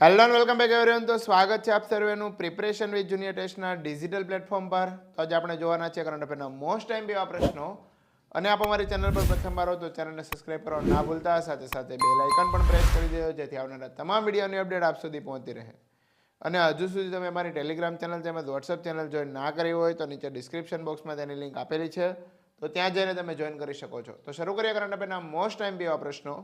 Hello welcome back everyone તો સ્વાગત છે આપ સર્વેનું પ્રિપરેશન વિથ જુનિયર ટેસ્ટના ડિજિટલ પ્લેટફોર્મ પર. તો આજે આપણે જોવાના છે કરંટ અફેરના મોસ્ટ ટાઈમ એવા પ્રશ્નો. અને આપ અમારી ચેનલ પર પ્રથમવાર હો તો ચેનલને સબસ્ક્રાઈબ કરવા ના ભૂલતા. સાથે સાથે બેલ આઇકન પણ પ્રેસ કરી દેજો, જેથી આવનારા તમામ વિડીયોની અપડેટ આપ સુધી પહોંચતી રહે. અને હજુ સુધી તમે અમારી ટેલિગ્રામ ચેનલ તેમજ વોટ્સઅપ ચેનલ જોઈન ના કરી હોય તો નીચે ડિસ્ક્રિપ્શન બોક્સમાં તેની લિંક આપેલી છે. તો ત્યાં જઈને તમે જોઈન કરી શકો છો. તો શરૂ કરીએ કરંટ અફેરના મોસ્ટ ટાઈમ એવા પ્રશ્નો.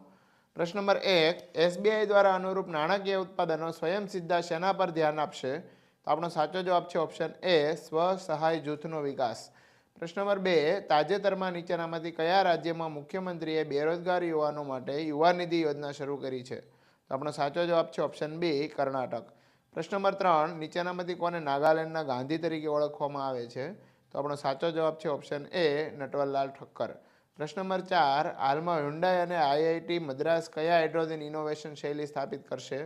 પ્રશ્ન નંબર એક, એસબીઆઈ દ્વારા અનુરૂપ નાણાકીય ઉત્પાદનો સ્વયં સિદ્ધા શેના પર ધ્યાન આપશે? તો આપણો સાચો જવાબ છે ઓપ્શન એ સ્વ સહાય જૂથનો વિકાસ. પ્રશ્ન નંબર બે, તાજેતરમાં નીચેનામાંથી કયા રાજ્યમાં મુખ્યમંત્રીએ બેરોજગાર યુવાનો માટે યુવા નિધિ યોજના શરૂ કરી છે? તો આપણો સાચો જવાબ છે ઓપ્શન બી, કર્ણાટક. પ્રશ્ન નંબર ત્રણ, નીચેનામાંથી કોને નાગાલેન્ડના ગાંધી તરીકે ઓળખવામાં આવે છે? તો આપણો સાચો જવાબ છે ઓપ્શન એ, નટવરલાલ ઠક્કર. પ્રશ્ન નંબર ચાર, હાલમાં હ્યુન્ડાઈ અને આઈઆઈટી મદ્રાસ કયા હાઇડ્રોજન ઇનોવેશન શૈલી સ્થાપિત કરશે?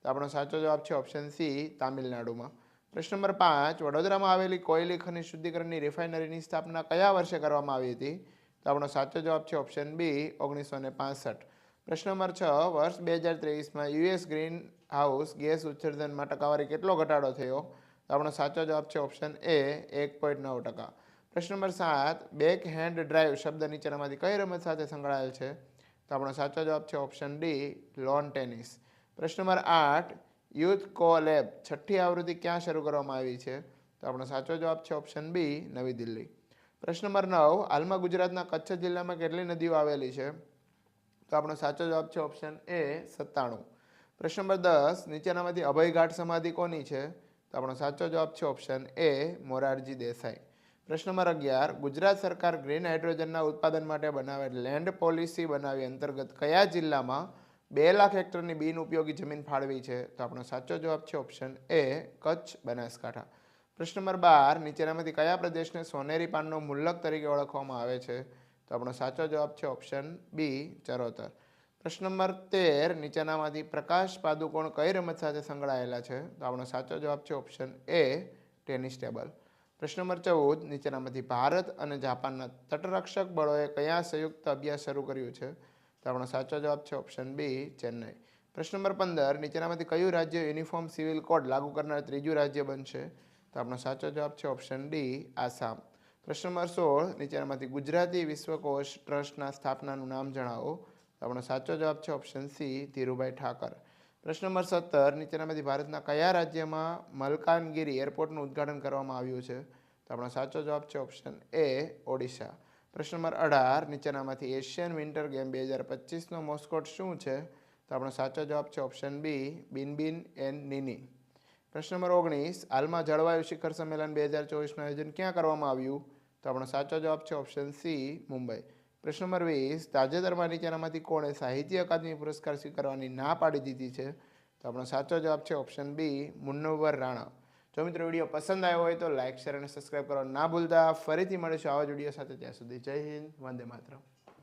તો આપણો સાચો જવાબ છે ઓપ્શન સી, તામિલનાડુમાં. પ્રશ્ન નંબર પાંચ, વડોદરામાં આવેલી કોયલી ખનિજ શુદ્ધિકરણની રિફાઇનરીની સ્થાપના કયા વર્ષે કરવામાં આવી હતી? તો આપણો સાચો જવાબ છે ઓપ્શન બી, ઓગણીસો ને પાસઠ. પ્રશ્ન નંબર છ, વર્ષ બે હજાર ત્રેવીસમાં યુએસ ગ્રીન હાઉસ ગેસ ઉત્સર્જનમાં ટકાવારી કેટલો ઘટાડો થયો? તો આપણો સાચો જવાબ છે ઓપ્શન એ, એક પોઈન્ટ નવ ટકા. પ્રશ્ન નંબર સાત બેક હેન્ડ ડ્રાઈવ શબ્દ નીચેનામાંથી કઈ રમત સાથે સંકળાયેલ છે? તો આપણો સાચો જવાબ છે ઓપ્શન ડી લોન ટેનિસ પ્રશ્ન નંબર આઠ યુથ કો લેબ છઠ્ઠી આવૃત્તિ ક્યાં શરૂ કરવામાં આવી છે? તો આપણો સાચો જવાબ છે ઓપ્શન બી નવી દિલ્હી. પ્રશ્ન નંબર નવ, હાલમાં ગુજરાતના કચ્છ જિલ્લામાં કેટલી નદીઓ આવેલી છે? તો આપણો સાચો જવાબ છે ઓપ્શન એ સત્તાણું. પ્રશ્ન નંબર દસ, નીચેનામાંથી અભયઘાટ સમાધિ કોની છે? તો આપણો સાચો જવાબ છે ઓપ્શન એ મોરારજી દેસાઈ. પ્રશ્ન નંબર અગિયાર. ગુજરાત સરકાર ગ્રીન હાઇડ્રોજનના ઉત્પાદન માટે બનાવેલ લેન્ડ પોલિસી બનાવી અંતર્ગત કયા જિલ્લામાં બે લાખ હેક્ટરની બિન ઉપયોગી જમીન ફાળવી છે? તો આપણો સાચો જવાબ છે ઓપ્શન એ, કચ્છ, બનાસકાંઠા. પ્રશ્ન નંબર બાર, નીચેનામાંથી કયા પ્રદેશને સોનેરી પાનનો મુલ્લક તરીકે ઓળખવામાં આવે છે? તો આપણો સાચો જવાબ છે ઓપ્શન બી, ચરોતર. પ્રશ્ન નંબર તેર, નીચેનામાંથી પ્રકાશ પાદુકોણ કઈ રમત સાથે સંકળાયેલા છે? તો આપણો સાચો જવાબ છે ઓપ્શન એ, ટેનિસ ટેબલ. પ્રશ્ન નંબર ચૌદ, નીચેનામાંથી ભારત અને જાપાનના તટરક્ષક બળોએ કયા સંયુક્ત અભ્યાસ શરૂ કર્યું છે? તો આપણો સાચો જવાબ છે ઓપ્શન બી, ચેન્નઈ. પ્રશ્ન નંબર પંદર, નીચેનામાંથી કયું રાજ્ય યુનિફોર્મ સિવિલ કોડ લાગુ કરનાર ત્રીજું રાજ્ય બનશે? તો આપણો સાચો જવાબ છે ઓપ્શન ડી, આસામ. પ્રશ્ન નંબર સોળ, નીચેનામાંથી ગુજરાતી વિશ્વકોશ ટ્રસ્ટના સ્થાપનાનું નામ જણાવો. તો આપણો સાચો જવાબ છે ઓપ્શન સી, ધીરુભાઈ ઠાકર. પ્રશ્ન નંબર સત્તર, નીચેનામાંથી ભારતના કયા રાજ્યમાં મલકાનગીરી એરપોર્ટનું ઉદ્ઘાટન કરવામાં આવ્યું છે? તો આપણો સાચો જવાબ છે ઓપ્શન એ, ઓડિશા. પ્રશ્ન નંબર અઢાર, નીચેનામાંથી એશિયન વિન્ટર ગેમ બે હજાર પચીસનો મોસ્કોટ શું છે? તો આપણો સાચો જવાબ છે ઓપ્શન બી, બિનબિન એન નીની. પ્રશ્ન નંબર ઓગણીસ, હાલમાં જળવાયુ શિખર સંમેલન બે હજાર ચોવીસનું આયોજન ક્યાં કરવામાં આવ્યું? તો આપણો સાચો જવાબ છે ઓપ્શન સી, મુંબઈ. પ્રશ્ન નંબર વીસ તાજેતરમાં નીચેનામાંથી કોણે સાહિત્ય અકાદમી પુરસ્કાર સ્વીકારવાની ના પાડી દીધી છે? તો આપણો સાચો જવાબ છે ઓપ્શન બી, મુન્નવર રાણા. જો મિત્રો વીડિયો પસંદ આવ્યો હોય તો લાઇક શેર અને સબસ્ક્રાઈબ કરવા ના ભૂલતા. ફરીથી મળીશું આવા જ વીડિયો સાથે. ત્યાં સુધી જય હિન્દ, વંદે માતરમ.